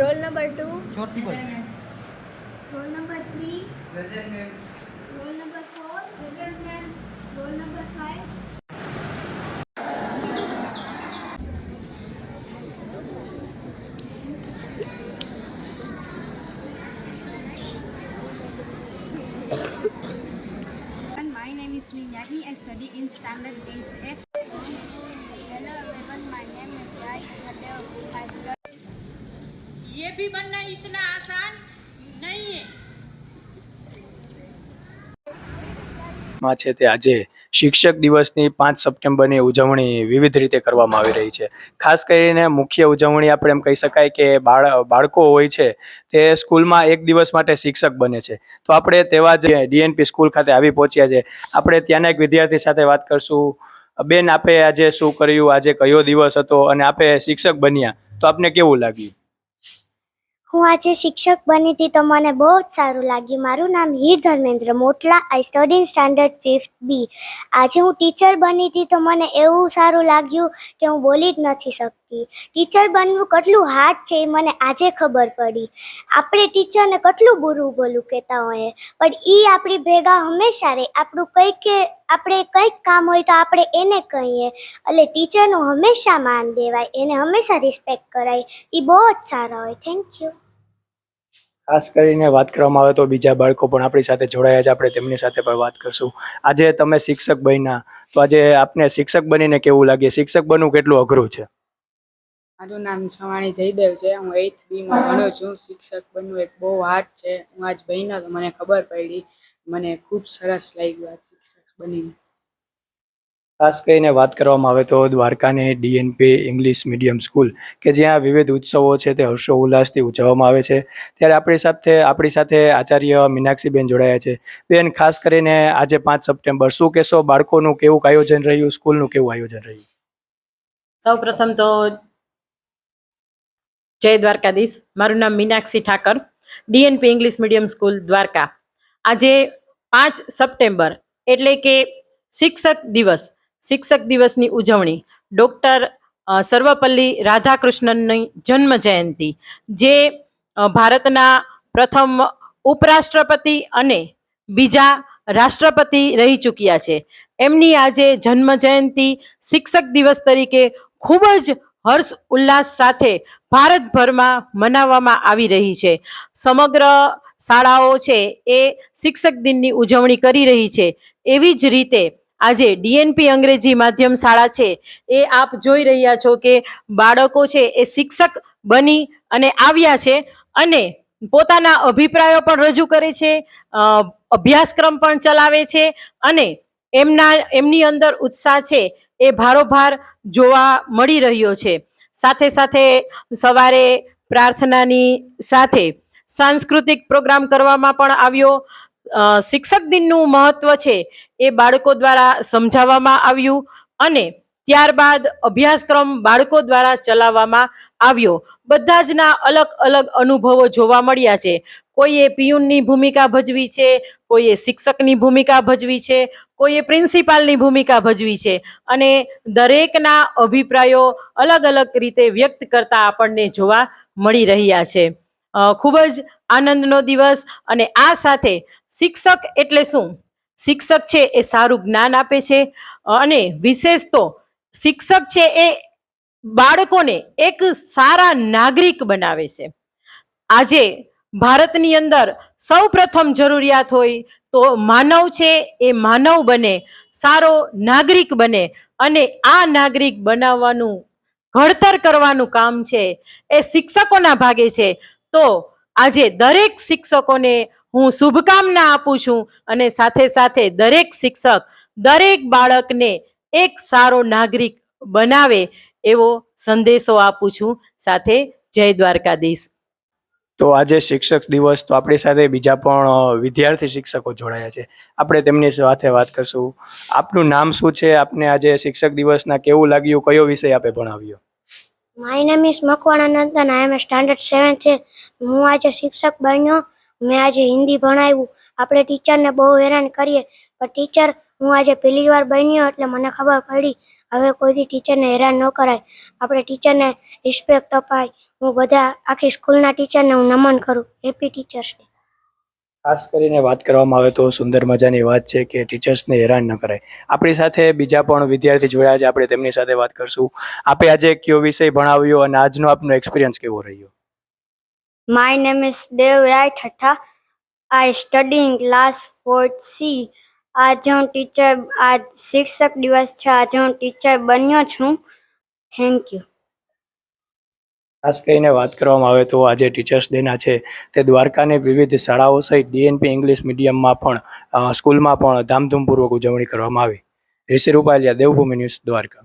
Role number two चौथी roll number three roll number four roll number five My name is Minyaki. I study in standard 8F. ये भी बनना इतना आसान नहीं है માં છે તે આજે શિક્ષક દિવસની પાંચ સપ્ટેમ્બરની ઉજવણી વિવિધ રીતે કરવામાં આવી રહી છે ખાસ કરીને મુખ્ય ઉજવણી આપણે એમ કહી શકાય કે બાળ બાળકો હોય છે તે સ્કૂલમાં એક દિવસ માટે શિક્ષક બને છે તો આપણે તેવા જ ડીએનપી સ્કૂલ ખાતે આવી પહોંચ્યા છે આપણે ત્યાંના એક વિદ્યાર્થી સાથે વાત કરશું બેન આપે આજે શું કર્યું આજે કયો દિવસ હતો અને આપે શિક્ષક બન્યા તો આપને કેવું લાગ્યું હું આજે શિક્ષક બની હતી તો મને બહુ જ સારું લાગ્યું. મારું નામ Heer Dharmendra Motla. I study standard fifth B આજે હું ટીચર બની હતી તો મને એવું સારું લાગ્યું કે હું બોલી જ નથી શકતી. ટીચર બનવું કેટલું હાર્ડ છે એ મને આજે ખબર પડી. આપણે ટીચરને કેટલું બુરું બોલું કહેતા હોઈએ પણ એ આપણી ભેગા હંમેશા રહે. આપણું કંઈક આપણે કંઈક કામ હોય તો આપણે એને કહીએ. એટલે ટીચરનું હંમેશા માન દેવાય. એને હંમેશા રિસ્પેક્ટ કરાય. એ બહુ જ સારા હોય. થેન્ક યુ ખાસ કરીને વાત કરવામાં આવે તો બીજા બાળકો પણ આપણી સાથે જોડાયા છે. આપણે તેમની સાથે પણ વાત કરશું. આજે તમે શિક્ષક બન્યા. તો આજે આપને શિક્ષક બનીને કેવું લાગે? શિક્ષક બનવું કેટલું અઘરું છે? મારું નામ સવાણી જયદેવ છે. હું એઇથ બીમાં ભણું છું. શિક્ષક બનવું એક બહુ હાર્ડ છે. હું આજ બન્યો તો મને ખબર પડી. મને ખૂબ સરસ લાગ્યું આજ શિક્ષક બનીને. ખાસ કરીને વાત કરવામાં આવે તો દ્વારકાની ડીએનપી ઇંગ્લિશ મીડિયમ સ્કૂલ કે જ્યાં વિવિધ ઉત્સવો છે તે હર્ષો ઉલ્લાસથી ઉજવવામાં આવે છે. ત્યારે આપણી સાથે આપણી સાથે આચાર્ય મીનાક્ષીબેન જોડાયા છે. બેન ખાસ કરીને આજે પાંચ સપ્ટેમ્બર શું કહેશો? બાળકોનું કેવું આયોજન રહ્યું? સ્કૂલનું કેવું આયોજન રહ્યું? સૌ પ્રથમ તો જય દ્વારકાધીશ. મારું નામ Meenakshi Thakar, DNP English medium school, Dwarka. આજે પાંચ સપ્ટેમ્બર એટલે કે શિક્ષક દિવસ. શિક્ષક દિવસની ઉજવણી ડૉક્ટર સર્વપલ્લી રાધાકૃષ્ણનની જન્મ જયંતિ જે ભારતના પ્રથમ ઉપરાષ્ટ્રપતિ અને બીજા રાષ્ટ્રપતિ રહી ચૂક્યા છે. એમની આજે જન્મ જયંતિ શિક્ષક દિવસ તરીકે ખૂબ જ હર્ષ ઉલ્લાસ સાથે ભારતભરમાં મનાવવામાં આવી રહી છે. સમગ્ર શાળાઓ છે એ શિક્ષક દિનની ઉજવણી કરી રહી છે. એવી જ રીતે આજે ડીએનપી અંગ્રેજી માધ્યમ શાળા છે એ આપ જોઈ રહ્યા છો કે બાળકો છે એ શિક્ષક બની અને આવ્યા છે અને પોતાના અભિપ્રાયો પણ રજૂ કરે છે અભ્યાસક્રમ પણ ચલાવે છે અને એમના, એમની અંદર ઉત્સાહ છે એ ભારોભાર જોવા મળી રહ્યો છે. સાથે સાથે સવારે પ્રાર્થનાની સાથે સાંસ્કૃતિક પ્રોગ્રામ કરવામાં પણ આવ્યો. શિક્ષક દિનનું મહત્વ છે એ બાળકો દ્વારા સમજાવવામાં આવ્યું અને ત્યારબાદ અભ્યાસક્રમ બાળકો દ્વારા ચલાવવામાં આવ્યો. બધા જ ના અલગ અલગ અનુભવો જોવા મળ્યા છે. કોઈએ પિયુનની ભૂમિકા ભજવી છે, કોઈએ શિક્ષકની ભૂમિકા ભજવી છે, કોઈએ પ્રિન્સિપાલની ભૂમિકા ભજવી છે. અને દરેકના અભિપ્રાયો અલગ અલગ રીતે વ્યક્ત કરતા આપણને જોવા મળી રહ્યા છે. ખૂબ જ આનંદનો દિવસ અને આ સાથે શિક્ષક એટલે શું? શિક્ષક છે એ સારું જ્ઞાન આપે છે અને વિશેષ તો શિક્ષક છે એ બાળકોને એક સારા નાગરિક બનાવે છે. આજે ભારતની અંદર સૌ પ્રથમ જરૂરિયાત હોય તો માનવ છે, એ માનવ બને, સારો નાગરિક બને અને આ નાગરિક બનાવવાનું, ઘડતર કરવાનું કામ છે, એ શિક્ષકોના ભાગે છે. તો આજે દરેક શિક્ષકોને હું શુભકામના આપું છું અને સાથે સાથે દરેક શિક્ષક, દરેક બાળકને એક સારો નાગરિક બનાવે એવો સંદેશો આપું છું. સાથે જય દ્વારકાધીશ. તો આજે શિક્ષક દિવસ, તો આપણી સાથે બીજા પણ વિદ્યાર્થી શિક્ષકો જોડાયા છે. આપણે તેમની સાથે વાત કરશું. આપનું નામ શું છે? આપને આજે શિક્ષક દિવસના કેવું લાગ્યું? કયો વિષય આપે ભણાવ્યો? My name is Makwana Nandan I am standard seven છે. હું આજે શિક્ષક બન્યો. મેં આજે હિન્દી ભણાવ્યું. આપણે ટીચરને બહુ હેરાન કરીએ. પણ ટીચર હું આજે પહેલી વાર બન્યો એટલે મને ખબર પડી. હવે કોઈથી ટીચરને હેરાન ન કરાય. આપણે ટીચરને રિસ્પેક્ટ અપાય. હું બધા આખી સ્કૂલના ટીચરને હું નમન કરું. હેપી ટીચર્સ ડે ખાસ કરીને વાત કરવામાં આવે તો સુંદર મજાની વાત છે કે ટીચર્સને હેરાન ન કરાય. આપણી સાથે બીજા પણ વિદ્યાર્થી જોયા છે. આપણે તેમની સાથે વાત કરશું. આપે આજે કયો વિષય ભણાવ્યો અને આજનો આપનો એક્સપિરિયન્સ કેવો રહ્યો? My name is Dev Rai Thaththa I study in class fourth C આજે હું ટીચર આ શિક્ષક દિવસ છે, આજે હું ટીચર બન્યો છું. થેન્ક યુ ખાસ કરીને વાત કરવામાં આવે તો આજે ટીચર્સ ડેના છે, તે દ્વારકાની વિવિધ શાળાઓ સહિત ડીએનપી ઇંગ્લિશ મીડિયમમાં પણ સ્કૂલમાં પણ ધામધૂમપૂર્વક ઉજવણી કરવામાં આવી. ઋષિ રૂપાલિયા, દેવભૂમિ ન્યૂઝ, દ્વારકા.